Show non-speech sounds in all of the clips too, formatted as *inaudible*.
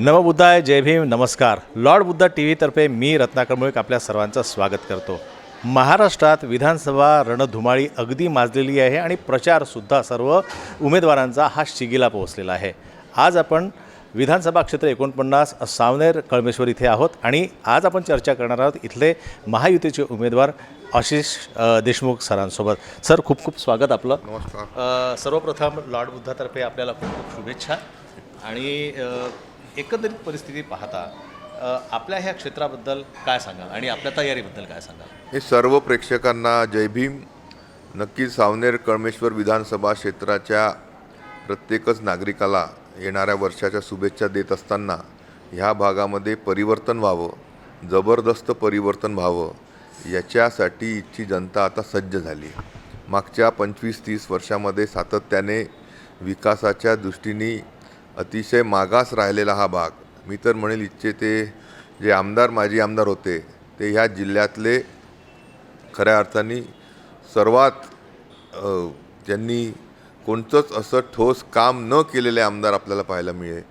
नवबुद्धाय जय भीम नमस्कार. Lord Buddha T व्हीतर्फे मी रत्नाकर मुळीक आपल्या सर्वांचं स्वागत करतो. महाराष्ट्रात विधानसभा रणधुमाळी अगदी माजलेली आहे आणि प्रचारसुद्धा सर्व उमेदवारांचा हा शिगेला पोहोचलेला आहे. आज आपण विधानसभा क्षेत्र एकोणपन्नास सावनेर कळमेश्वर इथे आहोत आणि आज आपण चर्चा करणार आहोत इथले महायुतीचे उमेदवार आशिष देशमुख सरांसोबत. सर खूप खूप स्वागत आपलं. नमस्कार. सर्वप्रथम लॉर्ड बुद्धातर्फे आपल्याला खूप खूप शुभेच्छा. आणि एकंदरीत परिस्थिती पाहता आपल्या ह्या क्षेत्राबद्दल काय सांगाल? आणि आपल्या तयारीबद्दल काय सांगाल? हे सर्व प्रेक्षकांना जय भीम. नक्कीच सावनेर कळमेश्वर विधानसभा क्षेत्राच्या प्रत्येकच नागरिकाला येणाऱ्या वर्षाच्या शुभेच्छा देत असताना ह्या भागामध्ये परिवर्तन व्हावं जबरदस्त परिवर्तन व्हावं याच्यासाठी इथची जनता आता सज्ज झाली. मागच्या पंचवीस तीस वर्षामध्ये सातत्याने विकासाच्या दृष्टीने अतिशय मागास राहिलेला हा भाग. मी तर म्हणेल इथचे ते जे आमदार माजी आमदार होते ते ह्या जिल्ह्यातले खऱ्या अर्थाने सर्वात ज्यांनी कोणतंच असं ठोस काम न केलेले आमदार आपल्याला पाहायला मिळेल.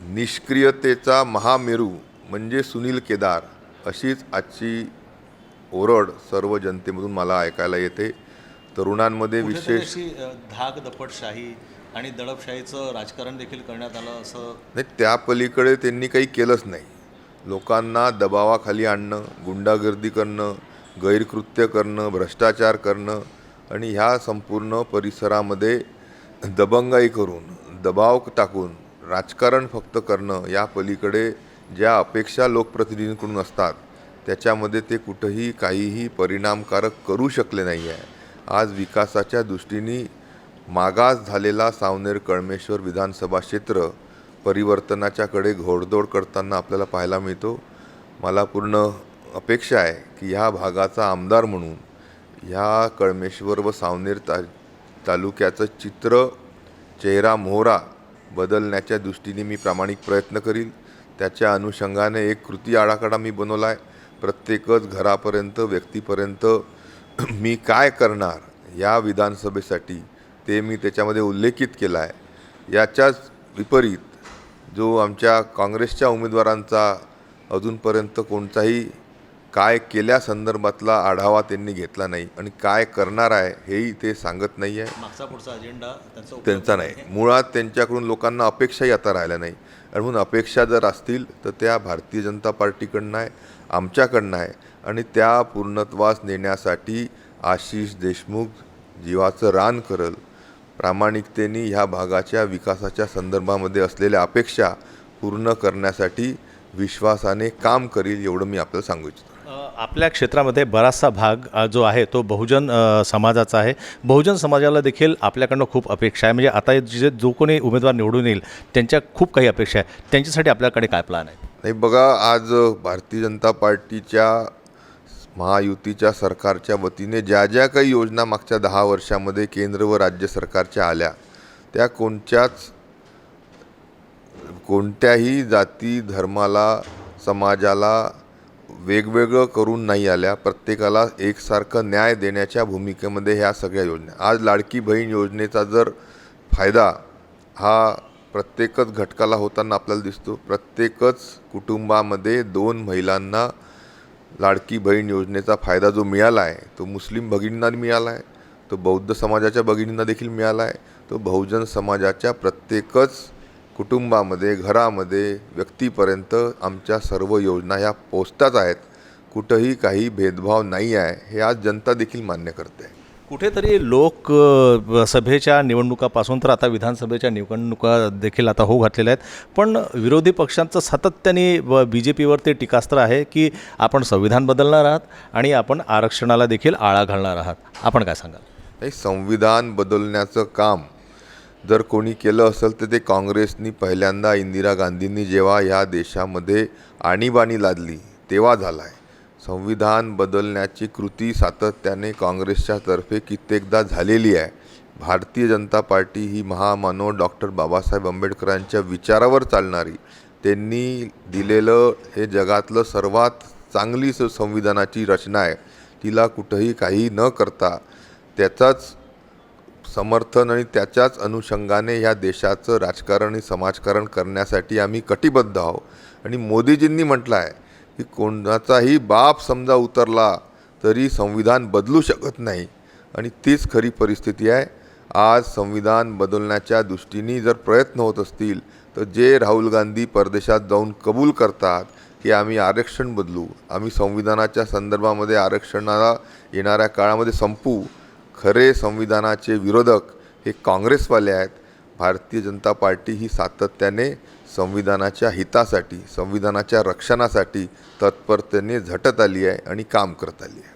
निष्क्रियतेचा महामेरू म्हणजे सुनील केदार अशीच आजची ओरड सर्व जनतेमधून मला ऐकायला येते. तरुणांमध्ये विशेष धाक दपटशाही आणि दडपशाहीचं राजकारण देखील करण्यात आलं असं नाही त्या पलीकडे त्यांनी काही केलंच नाही. लोकांना दबावाखाली आणणं गुंडागर्दी करणं गैरकृत्य करणं भ्रष्टाचार करणं आणि ह्या संपूर्ण परिसरामध्ये दबंगाई करून दबाव टाकून राजकारण फक्त करणं या पलीकडे ज्या अपेक्षा लोकप्रतिनिधींकडून असतात त्याच्यामध्ये ते कुठंही काहीही परिणामकारक करू शकले नाही आहे आज विकासाच्या दृष्टीने मागास झालेला सावनेर कळमेश्वर विधानसभा क्षेत्र परिवर्तनाच्याकडे घोडदौड करताना आपल्याला पाहायला मिळतो. मला पूर्ण अपेक्षा आहे की ह्या भागाचा आमदार म्हणून ह्या कळमेश्वर व सावनेर ता तालुक्याचं चित्र चेहरा मोहरा बदलण्याच्या दृष्टीने मी प्रामाणिक प्रयत्न करील त्याच्या अनुषंगाने एक कृती आराखडा मी बनवला आहे प्रत्येकच घरापर्यंत व्यक्तीपर्यंत मी काय करणार या विधानसभेसाठी ते मी त्याच्यामध्ये उल्लेखित केला आहे. याच्याच विपरीत जो आमच्या काँग्रेसच्या उमेदवारांचा अजूनपर्यंत कोणताही काय केल्यासंदर्भातला आढावा त्यांनी घेतला नाही आणि काय करणार आहे हेही ते सांगत नाही आहे मागचा पुढचा अजेंडा त्यांचा नाही. मुळात त्यांच्याकडून लोकांना अपेक्षाही आता राहिल्या नाही आणि म्हणून अपेक्षा जर असतील तर त्या भारतीय जनता पार्टीकडनं आहे आमच्याकडनं आहे आणि त्या पूर्णत्वास नेण्यासाठी आशिष देशमुख जीवाचं रान करल प्रामाणिकतेने ह्या भागाच्या विकासाच्या संदर्भामध्ये असलेल्या अपेक्षा पूर्ण करण्यासाठी विश्वासाने काम करील एवढं मी आपल्याला सांगू इच्छितो. आपल्या क्षेत्रामध्ये बराचसा भाग जो आहे तो बहुजन समाजाचा आहे. बहुजन समाजाला देखील आपल्याकडनं खूप अपेक्षा आहे. म्हणजे आता जे जो कोणी उमेदवार निवडून येईल त्यांच्या खूप काही अपेक्षा आहे. त्यांच्यासाठी आपल्याकडे काय प्लॅन आहे? नाही बघा आज भारतीय जनता पार्टीच्या महायुतीच्या सरकारच्या वतीने ज्या ज्या काही योजना मागच्या दहा वर्षामध्ये केंद्र व राज्य सरकारच्या आल्या त्या कोणत्याच कोणत्याही जाती धर्माला समाजाला वेगवेगळं करून नाही आल्या. प्रत्येकाला एकसारखं न्याय देण्याच्या भूमिकेमध्ये ह्या सगळ्या योजना. आज लाडकी बहीण योजनेचा जर फायदा हा प्रत्येकच घटकाला होताना आपल्याला दिसतो. प्रत्येकच कुटुंबामध्ये दोन महिलांना लाडकी बहीण योजनेचा फायदा जो मिळाला आहे तो मुस्लिम भगिनींना मिळाला आहे तो बौद्ध समाजाच्या भगिनींना देखील मिळाला आहे तो बहुजन समाजाच्या प्रत्येकच कुटुंबामध्ये घरामध्ये व्यक्तीपर्यंत आमच्या सर्व योजना ह्या पोचताच आहेत. कुठंही काही भेदभाव नाही आहे हे आज जनता देखील मान्य करते. कुठेतरी लोक सभेच्या निवडणुकापासून तर आता विधानसभेच्या निवडणुका देखील आता होऊ घातलेल्या आहेत. पण विरोधी पक्षांचं सातत्याने बी जे पीवर ते टीकास्त्र आहे की आपण संविधान बदलणार आहात आणि आपण आरक्षणाला देखील आळा घालणार आहात. आपण काय सांगाल? नाही संविधान बदलण्याचं काम जर कोणी केलं असेल तर ते काँग्रेसनी पहिल्यांदा इंदिरा गांधींनी जेव्हा ह्या देशामध्ये आणीबाणी लादली तेव्हा झाला आहे संविधान बदलण्याची कृती सातत्याने काँग्रेसच्या तर्फे कित्येकदा झालेली आहे. भारतीय जनता पार्टी ही महामानव डॉक्टर बाबासाहेब आंबेडकरांच्या विचारावर चालणारी. त्यांनी दिलेलं हे जगातलं सर्वात चांगली स- संविधानाची रचना आहे. तिला कुठंही काही न करता त्याचाच समर्थन आणि त्याच्याच अनुषंगाने ह्या देशाचं राजकारण आणि समाजकारण करण्यासाठी आम्ही कटिबद्ध आहोत. आणि मोदीजींनी म्हटलं आहे की कोणाचाही बाप समजा उतरला तरी संविधान बदलू शकत नाही. आणि तीच खरी परिस्थिती आहे. आज संविधान बदलण्याच्या दृष्टीने जर प्रयत्न होत असतील तर जे राहुल गांधी परदेशात जाऊन कबूल करतात की आम्ही आरक्षण बदलू आम्ही संविधानाच्या संदर्भामध्ये आरक्षणाला येणाऱ्या काळामध्ये संपू खरे संविधानाचे विरोधक हे काँग्रेसवाले आहेत. भारतीय जनता पार्टी ही सातत्याने संविधानाच्या हितासाठी संविधानाच्या रक्षणासाठी तत्परतेने झटत आली आहे आणि काम करत आली आहे.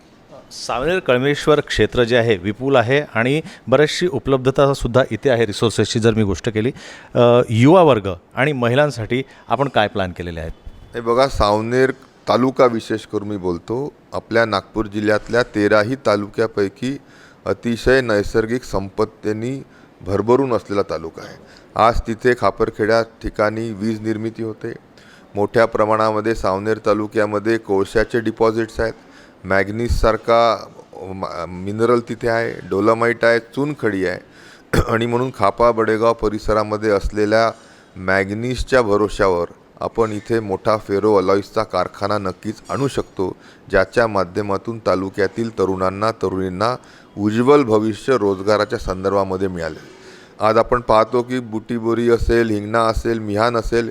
सावनेर कळमेश्वर क्षेत्र जे आहे विपुल आहे आणि बरीचशी उपलब्धता सुद्धा इथे आहे रिसोर्सेसची जर मी गोष्ट केली. युवा वर्ग आणि महिलांसाठी आपण काय प्लॅन केलेले आहेत? हे बघा सावनेर तालुका विशेष करून मी बोलतो आपल्या नागपूर जिल्ह्यातल्या तेराही तालुक्यापैकी अतिशय नैसर्गिक संपत्तींनी भरभरून असलेला तालुका आहे. आज तिथे खापरखेड्या ठिकाणी वीज निर्मिती होते. मोठ्या प्रमाणामध्ये सावनेर तालुक्यामध्ये कोळशाचे डिपॉझिट्स आहेत. मॅग्नीजसारखा मिनरल तिथे आहे. डोलामाईट आहे चुनखडी आहे. *clears throat* आणि म्हणून खापा बडेगाव परिसरामध्ये असलेल्या मॅग्नीसच्या भरोश्यावर आपण इथे मोठा फेरो अलॉईसचा कारखाना नक्कीच आणू शकतो ज्याच्या माध्यमातून तालुक्यातील तरुणांना तरुणींना उज्ज्वल भविष्य रोजगाराच्या संदर्भामध्ये मिळाले. आज आपण पाहतो की बुटीबोरी असेल हिंगणा असेल मिहान असेल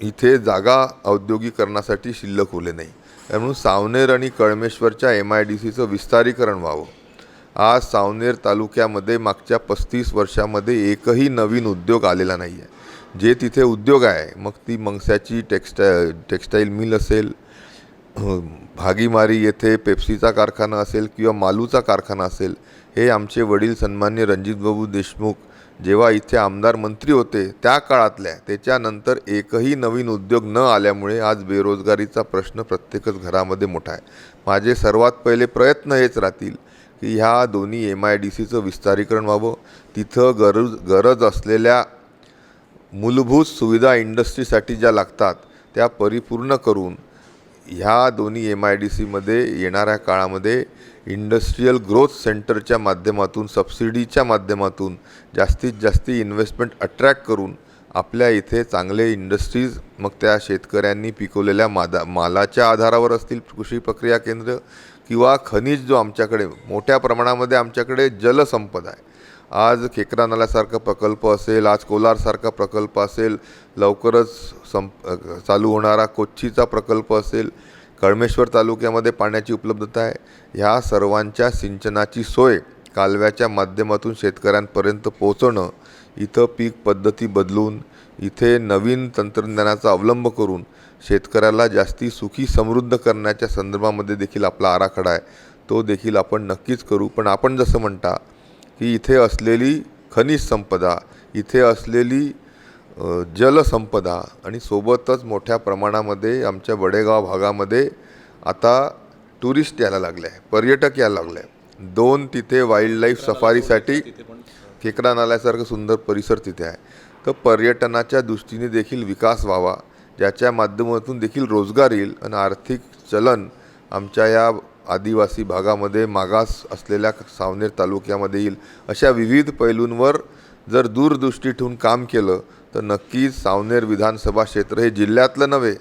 इथे जागा औद्योगिकरणासाठी शिल्लक उरले नाही. म्हणून सावनेर आणि कळमेश्वरच्या एम आय डी सीचं विस्तारीकरण व्हावं. आज सावनेर तालुक्यामध्ये मागच्या पस्तीस वर्षामध्ये एकही नवीन उद्योग आलेला नाही आहे जे तिथे उद्योग आहे मग ती मंगस्याची टेक्स्टाय टेक्स्टाईल मिल असेल भागीमारी येथे पेप्सीचा कारखाना असेल किंवा मालूचा कारखाना असेल हे आमचे वडील सन्मान्य रणजितबाबू देशमुख जेव्हा इथे आमदार मंत्री होते त्या काळातल्या त्याच्यानंतर एकही नवीन उद्योग न आल्यामुळे आज बेरोजगारीचा प्रश्न प्रत्येकच घरामध्ये मोठा आहे. माझे सर्वात पहिले प्रयत्न हेच राहतील की ह्या दोन्ही एम आय डी सीचं विस्तारीकरण व्हावं. तिथं गरज गरज असलेल्या मूलभूत सुविधा इंडस्ट्रीसाठी ज्या लागतात त्या परिपूर्ण करून ह्या दोन्ही एम आय डी सीमध्ये येणाऱ्या काळामध्ये इंडस्ट्रीयल ग्रोथ सेंटरच्या माध्यमातून सबसिडीच्या माध्यमातून जास्तीत जास्त इन्व्हेस्टमेंट अट्रॅक्ट करून आपल्या इथे चांगले इंडस्ट्रीज मग त्या शेतकऱ्यांनी पिकवलेल्या मादा मालाच्या आधारावर असतील कृषी प्रक्रिया केंद्र किंवा खनिज जो आमच्याकडे मोठ्या प्रमाणामध्ये आमच्याकडे जलसंपदा आहे. आज खेकरा नाल्यासारखा प्रकल्प असेल आज कोलारसारखा प्रकल्प असेल लवकरच संप चालू होणारा कोच्चीचा प्रकल्प असेल कळमेश्वर तालुक्यामध्ये पाण्याची उपलब्धता आहे. ह्या सर्वांच्या सिंचनाची सोय कालव्याच्या माध्यमातून शेतकऱ्यांपर्यंत पोहोचवणं इथं पीक पद्धती बदलून इथे नवीन तंत्रज्ञानाचा अवलंब करून शेतकऱ्याला जास्ती सुखी समृद्ध करण्याच्या संदर्भामध्ये देखील आपला आराखडा आहे. तो देखील आपण नक्कीच करू. पण आपण जसं म्हणता की इथे असलेली खनिज संपदा इथे असलेली जलसंपदा आणि सोबतच मोठ्या प्रमाणामध्ये आमच्या वडेगाव भागामध्ये आता टुरिस्ट यायला लागले आहे पर्यटक यायला लागले आहे. दोन तिथे वाईल्ड लाईफ सफारीसाठी खेकडा नाल्यासारखं सुंदर परिसर तिथे आहे. तर पर्यटनाच्या दृष्टीने देखील विकास व्हावा ज्याच्या माध्यमातून देखील रोजगार येईल आणि आर्थिक चलन आमच्या या आदिवासी भागामध्ये मागास असलेल्या सावनेर तालुक्यामध्ये येईल. अशा विविध पैलूंवर जर दूरदृष्टी ठेवून काम केलं तर नक्कीच सावनेर विधानसभा क्षेत्र हे जिल्ह्यातलं नव्हे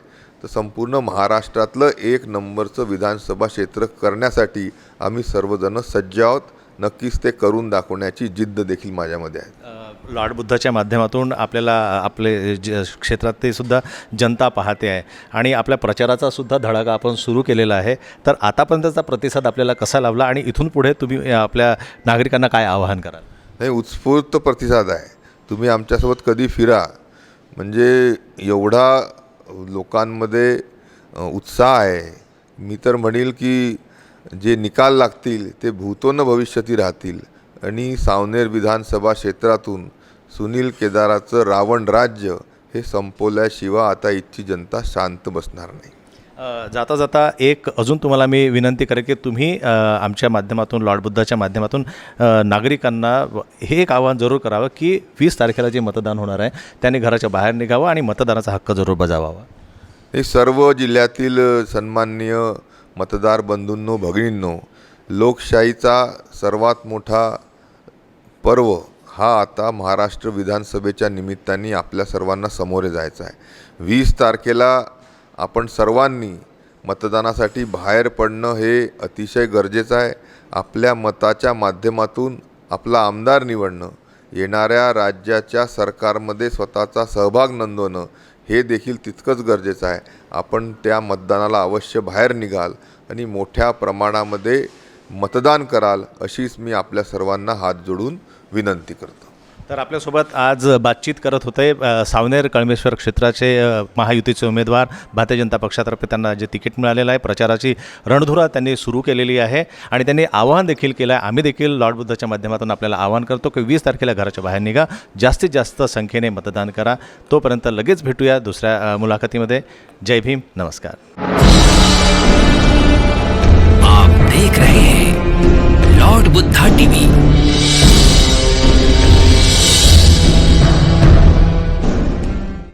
तर संपूर्ण महाराष्ट्रातलं एक नंबरचं विधानसभा क्षेत्र करण्यासाठी आम्ही सर्वजण सज्ज आहोत. नक्कीच ते करून दाखवण्याची जिद्द देखील माझ्यामध्ये आहे. लॉर्ड बुद्धाच्या माध्यमातून आपल्याला आपले ज क्षेत्रात ते सुद्धा जनता पाहते आहे. आणि आपल्या प्रचाराचा सुद्धा धडाका आपण सुरू केलेला आहे. तर आतापर्यंतचा प्रतिसाद आपल्याला कसा लाभला? आणि इथून पुढे तुम्ही आपल्या नागरिकांना काय आवाहन कराल? नाही उत्स्फूर्त प्रतिसाद आहे. तुम्ही आमच्यासोबत कधी फिरा म्हणजे एवढा लोकांमध्ये उत्साह आहे. मी तर म्हणेल की जे निकाल लागतील ते भूतोन भविष्यती राहतील. आणि सावनेर विधानसभा क्षेत्रातून सुनील केदाराचं रावण राज्य हे संपवल्याशिवाय आता इथची जनता शांत बसणार नाही. जाता जाता एक अजून तुम्हाला मी विनंती करेन की तुम्ही आमच्या माध्यमातून लॉर्ड बुद्धाच्या माध्यमातून नागरिकांना हे एक आवाहन जरूर करावं की वीस तारखेला जे मतदान होणार आहे त्यांनी घराच्या बाहेर निघावं आणि मतदानाचा हक्क जरूर बजावावा. हे सर्व जिल्ह्यातील सन्माननीय मतदार बंधूंनो भगिनींनो लोकशाहीचा सर्वात मोठा पर्व हा आता महाराष्ट्र विधानसभेच्या निमित्ताने आपल्या सर्वांना समोरे जायचा आहे. वीस तारखेला आपण सर्वांनी मतदानासाठी बाहेर पडणं हे अतिशय गरजेचं आहे. आपल्या मताच्या माध्यमातून आपला आमदार निवडणं येणाऱ्या राज्याच्या सरकारमध्ये स्वतःचा सहभाग नोंदवणं हे देखील तितकंच गरजेचं आहे. आपण त्या मतदानाला अवश्य बाहेर निघाल आणि मोठ्या प्रमाणामध्ये मतदान कराल अशीच मी आपल्या सर्वांना हात जोडून विनंती करतो. तर आपल्यासोबत आज बातचीत करत होते सावनेर कळमेश्वर क्षेत्राचे महायुतीचे उमेदवार भारतीय जनता पक्षातर्फे त्यांना जे तिकीट मिळालेलं आहे प्रचाराची रणधुरा त्यांनी सुरू केलेली आहे आणि त्यांनी आवाहन देखील केलं आहे आम्ही देखील लॉर्ड बुद्धाच्या माध्यमातून आपल्याला आवाहन करतो की वीस तारखेला घराच्या बाहेर निघा. जास्तीत जास्त संख्येने मतदान करा. तोपर्यंत लगेच भेटूया दुसऱ्या मुलाखतीमध्ये. जय भीम. नमस्कार. आप देख रहे हैं लॉर्ड बुद्धा टीवी।